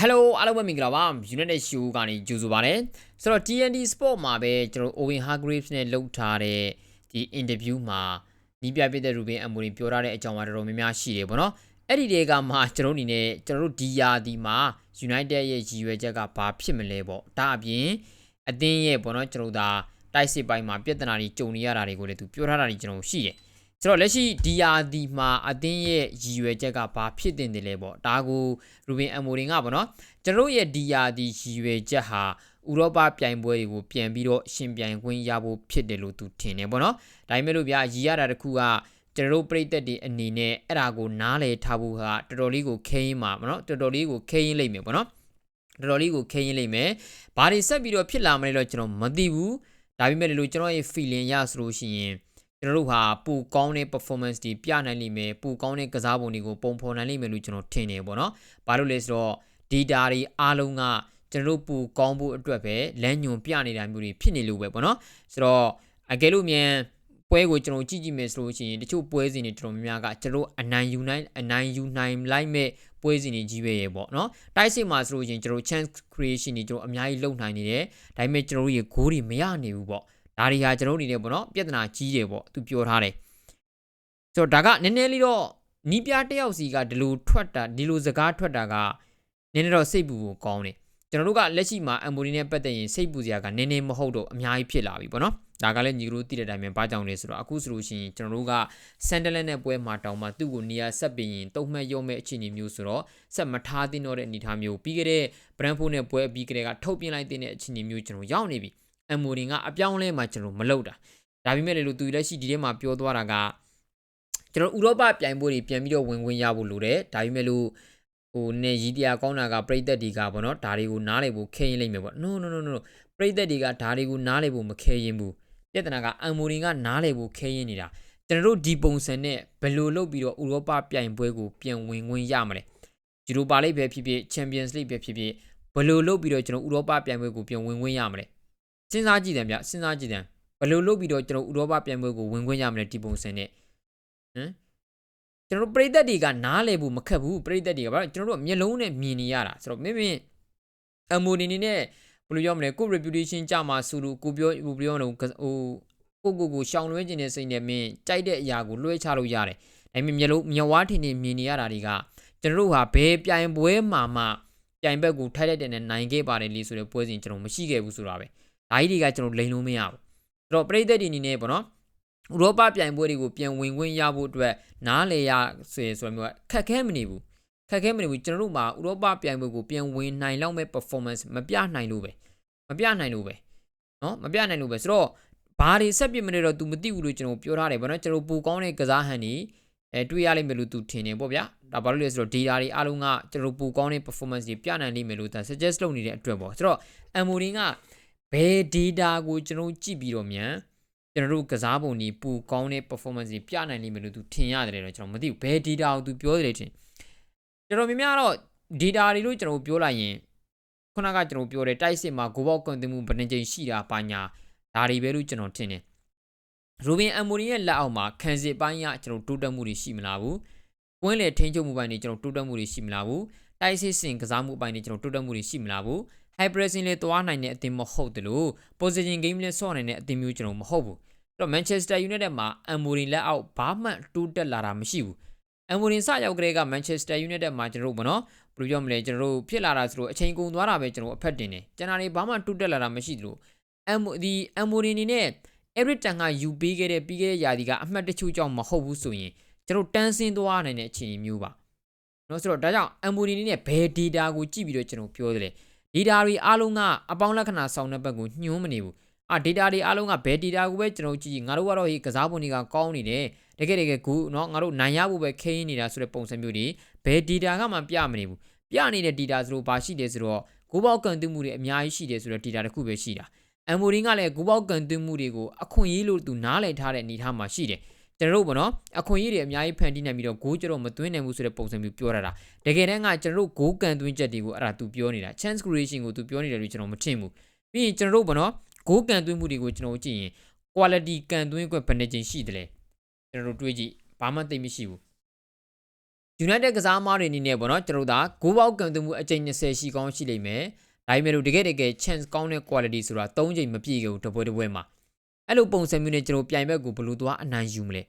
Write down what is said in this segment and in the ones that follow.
Hello အားလုံးပဲမင်္ဂလာပါ United Show ကနေကြိုဆိုပါရစေဆိုတော့ TNT Sport မှာပဲကျွန်တော် Owen Hargreaves နဲ့လုပ်ထားတဲ့ဒီ interview မှာနီးပြပြတဲ့ Ruben Amorim ပြောထားတဲ့အကြောင်းအရာတော်တော်များများရှိတယ်ပေါ့နော်အဲ့ဒီတွေကမှကျွန်တော်အနေနဲ့ကျွန်တော်တို့ဒီယာဒီမှာ United ရဲ့ရည်ရွယ်ချက်ကဘာဖြစ်မလဲပေါ့ဒါအပြင်အသင်းရဲ့ပေါ့နော်ကျွန်တော်ဒါတိုက်စစ်ပိုင်းမှာပြဿနာတွေကြုံနေရတာတွေကိုလည်းသူပြောထားတာတွေကျွန်တော်ရှိတယ် ဆိုတော့လက်ရှိဒီယာဒီမှာအသင်းရဲ့ရည်ရွယ်ချက်ကဘာဖြစ်တင်တယ်လဲပေါ့ဒါကိုရူဘင်အမိုရင်ကပေါ့နော်ကျွန်တော်ရဲ့ဒီယာဒီရည်ရွယ်ချက်ဟာဥရောပပြိုင်ပွဲတွေကိုပြန်ပြီးတော့ရှင်ပြိုင်ခွင့်ရဖို့ဖြစ်တယ်လို့သူထင်တယ်ပေါ့နော်ဒါပေမဲ့လို့ဗျာရည်ရတာတခုကကျွန်တော်တို့ပြည်သက်တွေအနေနဲ့အဲ့ဒါကိုနားလည်ထားဖို့ဟာတော်တော်လေးကိုခဲရင်မှာပေါ့နော်တော်တော်လေးကိုခဲရင်လိမ့်မယ်ပေါ့နော်တော်တော်လေးကိုခဲရင်လိမ့်မယ်ဘာတွေဆက်ပြီးတော့ဖြစ်လာမလဲတော့ကျွန်တော်မသိဘူးဒါပေမဲ့လို့ကျွန်တော်ရဲ့ feeling ရဆိုလို့ရှိရင် ကျွန်တော်တို့ဟာပူကောင်းတဲ့ performance တွေပြနိုင်လိမ့်မယ်ပူကောင်းတဲ့ကစားပုံတွေကိုပုံဖော်နိုင်လိမ့်မယ်လို့ကျွန်တော်ထင်တယ်ပေါ့နော်။ဘာလို့လဲဆိုတော့ data တွေအားလုံးကကျွန်တော်တို့ပူကောင်းဖို့အတွက်ပဲလမ်းညွန်ပြနေတာမျိုးတွေဖြစ်နေလို့ပဲပေါ့နော်။ဆိုတော့အကယ်လို့မြန်ပွဲကိုကျွန်တော်ကြည့်ကြည့်မယ်ဆိုလို့ရှိရင်တချို့ပွဲစဉ်တွေတော်တော်များများကကျွန်တော်အနိုင်ယူနိုင်အနိုင်ယူနိုင်လိုက်မဲ့ပွဲစဉ်တွေကြီးပဲရေပေါ့နော်တိုက်စစ်မှာဆိုလို့ရှိရင်ကျွန်တော် chance creation တွေကျွန်တော်အများကြီးလုပ်နိုင်နေတယ်ဒါပေမဲ့ကျွန်တော်တို့ရေ goal တွေမရနိုင်ဘူးပေါ့ ဒါတွေဟာကျွန်တော်တို့အနေနဲ့ပေါ့နော်ပြဿနာကြီးတယ်ပေါ့သူပြောထားတယ်ဆိုတော့ဒါကနည်းနည်းလေးတော့နီးပြတယောက်စီကဒီလိုထွက်တာဒီလိုစကားထွက်တာကနည်းနည်းတော့စိတ်ပူဖို့ကောင်းတယ်ကျွန်တော်တို့ကလက်ရှိမှာအမ်မိုရီနဲ့ပတ်သက်ရင်စိတ်ပူစရာကနည်းနည်းမဟုတ်တော့အများကြီးဖြစ်လာပြီပေါ့နော်ဒါကလည်းညီတို့သိတဲ့အတိုင်းပဲဘာကြောင့်လဲဆိုတော့အခုဆိုလို့ရှိရင်ကျွန်တော်တို့ကဆန်ဒလန်နဲ့ပွဲမှာတောင်မှသူ့ကိုနေရာဆက်ပြီးရင်တုံ့မှတ်ရုံမဲ့အခြေအနေမျိုးဆိုတော့ဆက်မထားသင့်တော့တဲ့အနေအထားမျိုးပြီးခဲ့တဲ့ဘရန်ဖိုးနဲ့ပွဲအပြီးကတည်းကထုတ်ပြလိုက်တဲ့အခြေအနေမျိုးကျွန်တော်ရောက်နေပြီ အမိုရင်ကအပြောင်းလဲမှကျွန်တော်မလုပ်တာဒါပေမဲ့လည်းသူလက်ရှိဒီထဲမှာပြောသွားတာကကျွန်တော်ဥရောပပြိုင်ပွဲတွေပြန်ပြီးတော့ဝင်ဝင်ရဖို့လိုတယ်ဒါပေမဲ့လို့ဟိုနေရီတရားကောင်းတာကပြိသက်တွေကပေါ့နော်ဒါတွေကိုနားလေဖို့ခဲရင်လိမ့်မယ်ပေါ့ no no no no ပြိသက်တွေကဒါတွေကိုနားလေဖို့မခဲရင်ဘူးပြဿနာကအမ်မိုရင်ကနားလေဖို့ခဲရင်နေတာကျွန်တော်တို့ဒီပုံစံနဲ့ဘယ်လိုလုပ်ပြီးတော့ဥရောပပြိုင်ပွဲကိုပြန်ဝင်ဝင်ရမလဲယူရိုပါလိပဲဖြစ်ဖြစ်ချန်ပီယံစ်လိပဲဖြစ်ဖြစ်ဘယ်လိုလုပ်ပြီးတော့ကျွန်တော်ဥရောပပြိုင်ပွဲကိုပြန်ဝင်ဝင်ရမလဲ စဉ်းစားကြည့်တယ်ဗျစဉ်းစားကြည့်တယ်ဘယ်လိုလုပ်ပြီးတော့ကျွန်တော်ဥရောပပြိုင်ပွဲကိုဝင်ခွင့်ရမလဲဒီပုံစံနဲ့ဟမ်ကျွန်တော်တို့ပြည်သက်တွေကနားလည်ဖို့မခက်ဘူးပြည်သက်တွေကဘာလို့ကျွန်တော်တို့မျက်လုံးနဲ့မြင်နေရတာဆိုတော့မင်းမင်းအမိုနီနေနဲ့ဘယ်လိုပြောမလဲကို reputation ကြမှာဆိုလို့ကိုပြောကိုပြောလို့ဟိုကိုကိုကိုရှောင်လွှဲခြင်းနဲ့စိတ်နဲ့မင်းကြိုက်တဲ့အရာကိုလွှဲချလို့ရတယ်ဒါပေမဲ့မျက်လုံးမျက်ဝါးထင်နေမြင်နေရတာတွေကကျွန်တော်တို့ဟာဘယ်ပြိုင်ပွဲမှာမှပြိုင်ဘက်ကိုထိုက်လိုက်တဲ့နဲ့နိုင်ခဲ့ပါတယ်လေဆိုတဲ့ပွဲစဉ်ကျွန်တော်မရှိခဲ့ဘူးဆိုတာပဲ ဒါကြီးတွေကကျွန်တော်လိန်လို့မရဘူးအဲ့တော့ပြည်သက်တွေအနေနဲ့ပေါ့နော်ဥရောပပြိုင်ပွဲတွေကိုပြန်ဝင်ခွင့်ရဖို့အတွက်နားလေရဆိုဆိုမျိုးခက်ခဲမနေဘူးခက်ခဲမနေဘူးကျွန်တော်တို့မှာဥရောပပြိုင်ပွဲကိုပြန်ဝင်နိုင်လောက်မဲ့ performance မပြနိုင်လို့ပဲမပြနိုင်လို့ပဲနော်မပြနိုင်လို့ပဲဆိုတော့ဘာတွေဆက်ပြစ်မနေတော့ तू မသိဘူးလို့ကျွန်တော်ပြောထားတယ်ဗောနော်ကျွန်တော်ပူကောင်းတဲ့ကစားဟန်นี่အဲတွေ့ရလိမ့်မယ်လို့ तू ထင်နေပေါ့ဗျာဒါဘာလို့လဲဆိုတော့ data တွေအားလုံးကကျွန်တော်ပူကောင်းတဲ့ performance တွေပြနိုင်လိမ့်မယ်လို့ तू suggest လုပ်နေတဲ့အတွက်ပေါ့ဆိုတော့ MOD က ဘယ် data ကိုကျွန်တော်ကြည့်ပြီးတော့မြန်ကျွန်တော်တို့ကစားပုံတွေပူကောင်းတဲ့ performance တွေပြနိုင်လိမ့်မယ်လို့ तू ထင်ရတယ်တော့ကျွန်တော်မသိဘူးဘယ် data ကို तू ပြောတယ်ထင်ကျွန်တော်မြင်များတော့ data တွေလို့ကျွန်တော်ပြောလိုက်ရင်ခုနကကျွန်တော်ပြောတယ်တိုက်စစ်မှာ goal box ကွန်တင်မှုဘယ်နှကြိမ်ရှိတာပါညာဒါတွေပဲလို့ကျွန်တော်ထင်တယ်ရူဘင်အမိုရီရဲ့လက်အောက်မှာခံစစ်ပိုင်းကကျွန်တော်တိုးတက်မှုတွေရှိမလားဘူးကွင်းလေထိန်းချုပ်မှုပိုင်းတွေကျွန်တော်တိုးတက်မှုတွေရှိမလားဘူးတိုက်စစ်စင်ကစားမှုပိုင်းတွေကျွန်တော်တိုးတက်မှုတွေရှိမလားဘူး high pressing လေးသွားနိုင်တဲ့အသင်းမဟုတ်တယ်လို့ position game လေးဆော့နိုင်တဲ့အသင်းမျိုးကျွန်တော်မဟုတ်ဘူးအဲ့တော့ Manchester United မှာ Amorim လက်အောက်ဘာမှတိုးတက်လာတာမရှိဘူး Amorim စရောက်ကလေးက Manchester United မှာကျွန်တော်တို့ဗောနော်ဘယ်လိုပြောမလဲကျွန်တော်တို့ဖြစ်လာတာဆိုတော့အချိန်ကုန်သွားတာပဲကျွန်တော်အဖက်တင်တယ်ကျွန်တော်တွေဘာမှတိုးတက်လာတာမရှိသလို Am ဒီ Amorim နေနဲ့ Everton ကယူပေးခဲ့တဲ့ပြီးခဲ့တဲ့ຢာဒီကအမှတ်တချို့ကြောင့်မဟုတ်ဘူးဆိုရင်ကျွန်တော်တန်းစင်းသွားနိုင်တဲ့အခြေအနေမျိုးပါနော်ဆိုတော့ဒါကြောင့် Amorim နေနဲ့ဘယ် data ကိုကြည့်ပြီးတော့ကျွန်တော်ပြောတယ်လေ data တွေအားလုံးကအပေါင်းလက္ခဏာဆောင်တဲ့ဘက်ကိုညှိုးမနေဘူးအာ data တွေအားလုံးကဘယ် data ကိုပဲကျွန်တော်ကြည့်ငါတို့ကတော့ဟေးကစားပုံတွေကကောင်းနေတယ်တကယ်တကယ်ကူเนาะငါတို့နိုင်ရဖို့ပဲခင်းနေတာဆိုတဲ့ပုံစံမျိုးတွေဘယ် data ကမှပြမနေဘူးပြနေတဲ့ data ဆိုတော့ဘာရှိတယ်ဆိုတော့ကိုပေါက်ကန်သွင်းမှုတွေအများကြီးရှိတယ်ဆိုတော့ data တစ်ခုပဲရှိတာအမ်မိုရင်ကလည်းကိုပေါက်ကန်သွင်းမှုတွေကိုအခွင့်အရေးလို့သူနားလည်ထားတဲ့အနေအထားမှာရှိတယ် ကျွန်တော်တို့ပေါ့နော်အခွင့်အရေးတွေအများကြီးဖန်တီးနိုင်ပြီးတော့ဂိုးကျတော့မသွင်းနိုင်ဘူးဆိုတဲ့ပုံစံမျိုးပြောရတာတကယ်တမ်းကကျွန်တော်တို့ဂိုးကန်သွင်းချက်တွေကိုအဲ့ဒါသူပြောနေတာ chance creation ကိုသူပြောနေတယ်လို့ကျွန်တော်မထင်ဘူးပြီးရင်ကျွန်တော်တို့ပေါ့နော်ဂိုးကန်သွင်းမှုတွေကိုကျွန်တော်ကြည့်ရင် quality ကန်သွင်းခွင့်ဘယ်နှကြိမ်ရှိတယ်လဲကျွန်တော်တို့တွေးကြည့်ဘာမှသိမရှိဘူး United ကစားသမားတွေအနေနဲ့ပေါ့နော်ကျွန်တော်တို့ဒါဂိုးပေါက်ကံသွင်းမှုအကြိမ်20ရှိကောင်းရှိလိမ့်မယ်ဒါပေမဲ့လို့တကယ်တကယ် chance ကောင်းတဲ့ quality ဆိုတာ3ချိန်မပြည့်ခဲ့ဘူးတပွဲတစ်ပွဲမှာ အဲ့လိုပုံစံမျိုးနဲ့ကျွန်တော်ပြိုင်ဘက်ကိုဘယ်လိုသွားအနိုင်ယူမလဲ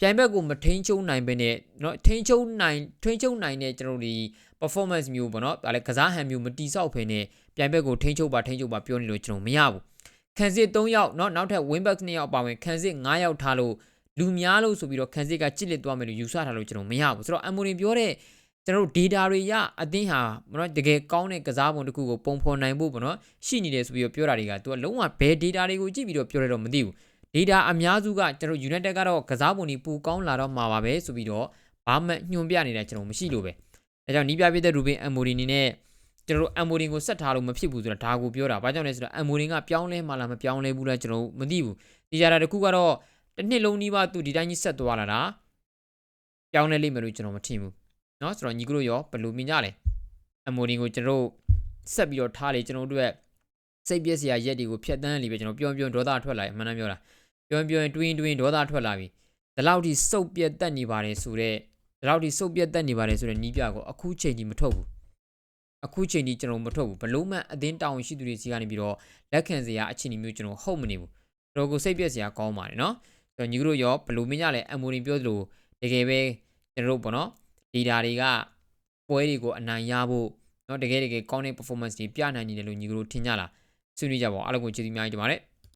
ပြိုင်ဘက်ကိုမထိန်ချုံနိုင်ပဲနဲ့เนาะထိန်ချုံနိုင်ထိန်ချုံနိုင်တဲ့ကျွန်တော်ဒီ performance မျိုးပေါ့နော်ဒါလည်းကစားဟန်မျိုးမတိဆောက်ဖ ೇನೆ ပြိုင်ဘက်ကိုထိန်ချုံပါထိန်ချုံပါပြောနေလို့ကျွန်တော်မရဘူးခံစစ်3ယောက်เนาะနောက်ထပ် win back 2ယောက်ပါဝင်ခံစစ်5ယောက်ထားလို့လူများလို့ဆိုပြီးတော့ခံစစ်ကကြစ်လက်သွားမယ်လို့ယူဆထားလို့ကျွန်တော်မရဘူးဆိုတော့အမိုရင်ပြောတဲ့ ကျွန်တော်တို့ data တွေရအသင်းဟာမနော်တကယ်ကောင်းတဲ့ကစားပုံတစ်ခုကိုပုံဖော်နိုင်ဖို့ပေါ့နော်ရှိနေတယ်ဆိုပြီးတော့ပြောတာတွေကသူကလုံးဝဘယ် data တွေကိုကြည့်ပြီးတော့ပြောရတော့မသိဘူး data အများစုကကျွန်တော် United ကတော့ကစားပုံတွေပူကောင်းလာတော့မှာပါပဲဆိုပြီးတော့ဘာမှညွှန်ပြနေတာကျွန်တော်မရှိလို့ပဲဒါကြောင့်နီးပြပြတဲ့ Ruben Amorim အနေနဲ့ကျွန်တော်တို့ Amorim ကိုဆက်ထားလို့မဖြစ်ဘူးဆိုတာဒါကိုပြောတာဘာကြောင့်လဲဆိုတော့ Amorim ကပြောင်းလဲမှလားမပြောင်းလဲဘူးလားကျွန်တော်မသိဘူးဒီကြတာတစ်ခုကတော့တစ်နှစ်လုံးနီးပါးသူဒီတိုင်းကြီးဆက်သွားလာတာပြောင်းလဲလိမ့်မယ်လို့ကျွန်တော်မထင်ဘူး နော်ဆိုတော့ညီကတို့ရောဘယ်လိုမြင်ကြလဲအမိုဒီကိုကျွန်တော်တို့ဆက်ပြီးတော့ထားလေကျွန်တော်တို့ရဲ့စိတ်ပြည့်စရာရက်တွေကိုဖျက်ဆီးနေပြီကျွန်တော်ပြောင်းပြောင်းဒေါသထွက်လာတယ်အမှန်တမ်းပြောတာပြောင်းပြောင်းတွင်းတွင်းဒေါသထွက်လာပြီဒီလောက်ထိစုပ်ပြက်တက်နေပါတယ်ဆိုတော့ဒီလောက်ထိစုပ်ပြက်တက်နေပါတယ်ဆိုတော့နီးပြကိုအခုချိန်ကြီးမထုတ်ဘူးအခုချိန်ကြီးကျွန်တော်မထုတ်ဘူးဘလို့မှအသင်းတောင်ရှိသူတွေစီကနေပြီးတော့လက်ခံစရာအခြေအနေမျိုးကျွန်တော်ဟုတ်မနေဘူးတော်ကိုစိတ်ပြက်စရာကောင်းပါတယ်နော်ကျွန်တော်ညီတို့ရောဘလို့မင်းရလဲအမိုရင်ပြောသလိုတကယ်ပဲကျွန်တော်တို့ပေါ့နော် ဒီဓာတွေကပွဲတွေကိုအနိုင်ရဖို့เนาะတကယ်တကယ်ကောင်းတဲ့ performance တွေပြနိုင်နေတယ်လို့ညီတို့ထင်ကြလားဆွေးနွေးကြပါဦးအားလုံးကိုကျေးဇူးအများကြီးတင်ပါတယ်